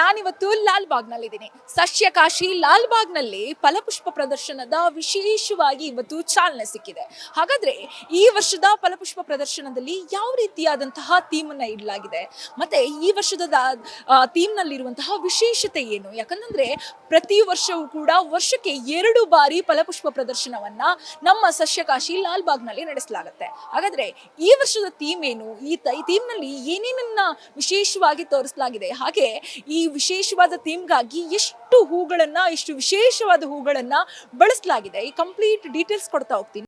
ನಾನಿವತ್ತು ಲಾಲ್ ಬಾಗ್ನಲ್ಲಿದ್ದೀನಿ ಸಸ್ಯಕಾಶಿ ಲಾಲ್ಬಾಗ್ನಲ್ಲಿ ಫಲಪುಷ್ಪ ಪ್ರದರ್ಶನದ ವಿಶೇಷವಾಗಿ ಇವತ್ತು ಚಾಲನೆ ಸಿಕ್ಕಿದೆ. ಹಾಗಾದ್ರೆ ಈ ವರ್ಷದ ಫಲಪುಷ್ಪ ಪ್ರದರ್ಶನದಲ್ಲಿ ಯಾವ ರೀತಿಯಾದಂತಹ ಥೀಮ್ ಅನ್ನ ಇಡಲಾಗಿದೆ? ಮತ್ತೆ ಈ ವರ್ಷದ ಥೀಮ್ನಲ್ಲಿರುವಂತಹ ವಿಶೇಷತೆ ಏನು? ಯಾಕಂತಂದ್ರೆ ಪ್ರತಿ ವರ್ಷವೂ ಕೂಡ ವರ್ಷಕ್ಕೆ ಎರಡು ಬಾರಿ ಫಲಪುಷ್ಪ ಪ್ರದರ್ಶನವನ್ನ ನಮ್ಮ ಸಸ್ಯಕಾಶಿ ಲಾಲ್ಬಾಗ್ನಲ್ಲಿ ನಡೆಸಲಾಗುತ್ತೆ. ಹಾಗಾದ್ರೆ ಈ ವರ್ಷದ ಥೀಮ್ ಏನು? ಈ ಥೀಮ್ನಲ್ಲಿ ಏನೇನನ್ನ ವಿಶೇಷವಾಗಿ ತೋರಿಸಲಾಗಿದೆ? ಹಾಗೆ ಈ ವಿಶೇಷವಾದ ಥೀಮ್ಗಾಗಿ ಎಷ್ಟು ಹೂಗಳನ್ನು ಎಷ್ಟು ವಿಶೇಷವಾದ ಹೂಗಳನ್ನು ಬಳಸಲಾಗಿದೆ. ಈ ಕಂಪ್ಲೀಟ್ ಡೀಟೇಲ್ಸ್ ಕೊಡ್ತಾ ಹೋಗ್ತೀನಿ.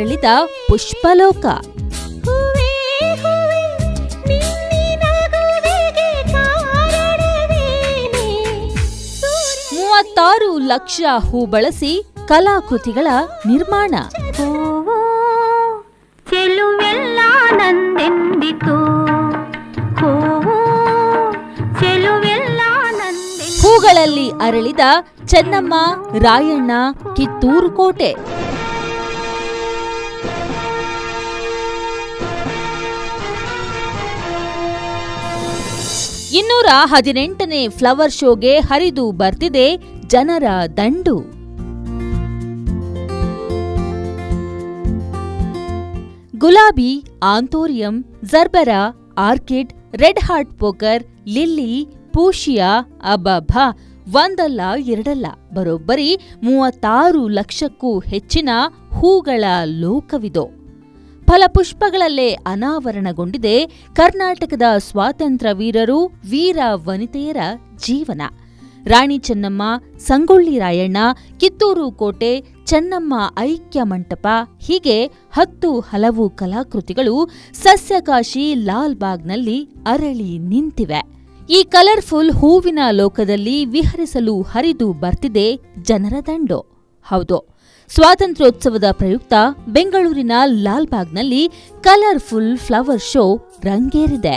ಎಳಿದ ಪುಷ್ಪಲೋಕ. ಮೂವತ್ತಾರು ಲಕ್ಷ ಹೂ ಬಳಸಿ ಕಲಾಕೃತಿಗಳ ನಿರ್ಮಾಣ. ಚೆಲುವೆಲ್ಲ ನಂದೆಂದಿತು. ಹೂಗಳಲ್ಲಿ ಅರಳಿದ ಚೆನ್ನಮ್ಮ ರಾಯಣ್ಣ ಕಿತ್ತೂರು ಕೋಟೆ. ಇನ್ನೂರ ಹದಿನೆಂಟನೇ ಫ್ಲವರ್ ಶೋಗೆ ಹರಿದು ಬರ್ತಿದೆ ಜನರ ದಂಡು. ಗುಲಾಬಿ, anthurium, gerbera, orchid, red hot poker, lily fuchsia ಅಬಾಭ, ಒಂದಲ್ಲ, ಎರಡಲ್ಲ, ಬರೋಬ್ಬರಿ ಮೂವತ್ತಾರು ಲಕ್ಷಕ್ಕೂ ಹೆಚ್ಚಿನ ಹೂಗಳ ಲೋಕವಿದೋ. ಫಲಪುಷ್ಪಗಳಲ್ಲೇ ಅನಾವರಣಗೊಂಡಿದೆ ಕರ್ನಾಟಕದ ಸ್ವಾತಂತ್ರ್ಯ ವೀರರು ವೀರ ವನಿತೆಯರ ಜೀವನ. ರಾಣಿ ಚೆನ್ನಮ್ಮ, ಸಂಗೊಳ್ಳಿ ರಾಯಣ್ಣ, ಕಿತ್ತೂರು ಕೋಟೆ, ಚೆನ್ನಮ್ಮ ಐಕ್ಯ ಮಂಟಪ, ಹೀಗೆ ಹತ್ತು ಹಲವು ಕಲಾಕೃತಿಗಳು ಸಸ್ಯಕಾಶಿ ಲಾಲ್ ಬಾಗ್ನಲ್ಲಿ ಅರಳಿ ನಿಂತಿವೆ. ಈ ಕಲರ್ಫುಲ್ ಹೂವಿನ ಲೋಕದಲ್ಲಿ ವಿಹರಿಸಲು ಹರಿದು ಬರ್ತಿದೆ ಜನರ ದಂಡು. ಹೌದು. ಸ್ವಾತಂತ್ರ್ಯೋತ್ಸವದ ಪ್ರಯುಕ್ತ ಬೆಂಗಳೂರಿನ ಲಾಲ್ಬಾಗ್ನಲ್ಲಿ ಕಲರ್ಫುಲ್ ಫ್ಲವರ್ ಶೋ ರಂಗೇರಿದೆ.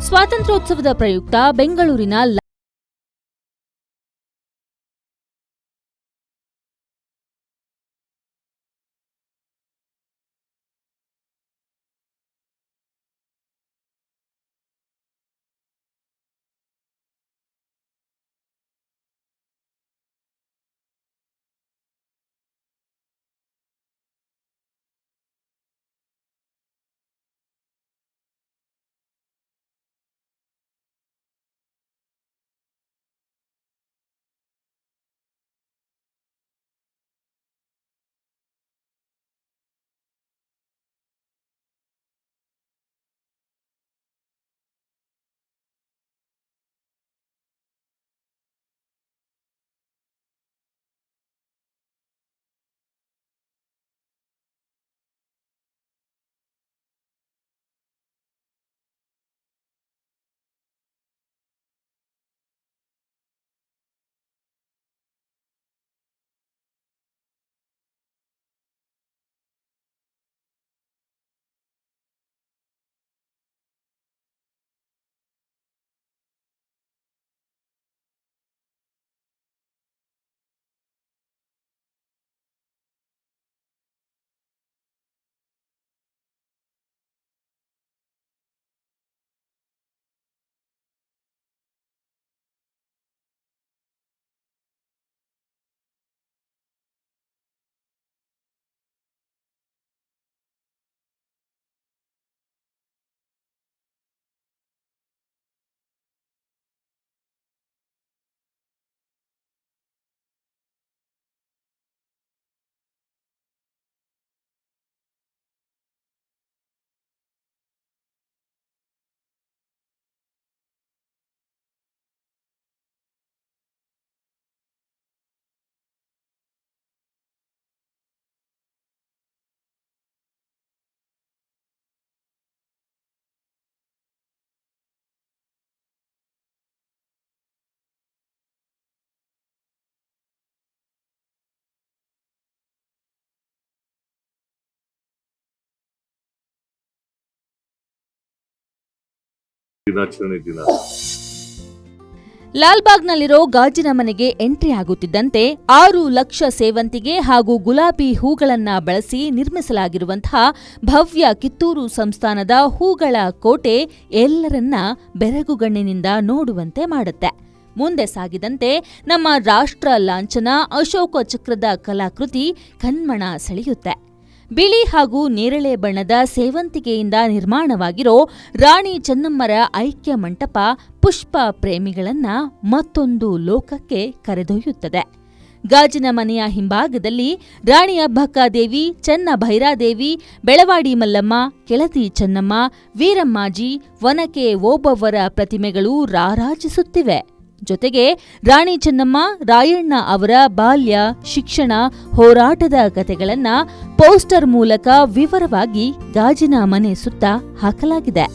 ಸ್ವಾತಂತ್ರ್ಯೋತ್ಸವದ ಪ್ರಯುಕ್ತ ಬೆಂಗಳೂರಿನ ದಿನಾಚರಣೆ ದಿನ. ಲಾಲ್ಬಾಗ್ನಲ್ಲಿರೋ ಗಾಜಿನ ಮನೆಗೆ ಎಂಟ್ರಿ ಆಗುತ್ತಿದ್ದಂತೆ ಆರು ಲಕ್ಷ ಸೇವಂತಿಗೆ ಹಾಗೂ ಗುಲಾಬಿ ಹೂಗಳನ್ನ ಬಳಸಿ ನಿರ್ಮಿಸಲಾಗಿರುವಂತಹ ಭವ್ಯ ಕಿತ್ತೂರು ಸಂಸ್ಥಾನದ ಹೂಗಳ ಕೋಟೆ ಎಲ್ಲರನ್ನ ಬೆರಗುಗಣ್ಣಿನಿಂದ ನೋಡುವಂತೆ ಮಾಡುತ್ತೆ. ಮುಂದೆ ಸಾಗಿದಂತೆ ನಮ್ಮ ರಾಷ್ಟ್ರ ಲಾಂಛನ ಅಶೋಕ ಚಕ್ರದ ಕಲಾಕೃತಿ ಕಣ್ಮಣ ಸೆಳೆಯುತ್ತೆ. ಬಿಳಿ ಹಾಗೂ ನೇರಳೆ ಬಣ್ಣದ ಸೇವಂತಿಗೆಯಿಂದ ನಿರ್ಮಾಣವಾಗಿರೋ ರಾಣಿ ಚೆನ್ನಮ್ಮರ ಐಕ್ಯ ಮಂಟಪ ಪುಷ್ಪ ಪ್ರೇಮಿಗಳನ್ನ ಮತ್ತೊಂದು ಲೋಕಕ್ಕೆ ಕರೆದೊಯ್ಯುತ್ತದೆ. ಗಾಜಿನ ಮನೆಯ ಹಿಂಭಾಗದಲ್ಲಿ ರಾಣಿ ಅಬ್ಬಕ್ಕಾದೇವಿ, ಚನ್ನ ಭೈರಾದೇವಿ, ಬೆಳವಾಡಿ ಮಲ್ಲಮ್ಮ ಕೆಳತಿ ಚೆನ್ನಮ್ಮ, ವೀರಮ್ಮಾಜಿ ವನಕೆ ಓಬವ್ವರ ಪ್ರತಿಮೆಗಳು ರಾರಾಜಿಸುತ್ತಿವೆ. ಜೊತೆಗೆ ರಾಣಿ ಚೆನ್ನಮ್ಮ, ರಾಯಣ್ಣ ಅವರ ಬಾಲ್ಯ, ಶಿಕ್ಷಣ, ಹೋರಾಟದ ಕಥೆಗಳನ್ನ ಪೋಸ್ಟರ್ ಮೂಲಕ ವಿವರವಾಗಿ ಗಾಜಿನ ಮನೆ ಸುತ್ತ ಹಾಕಲಾಗಿದೆ.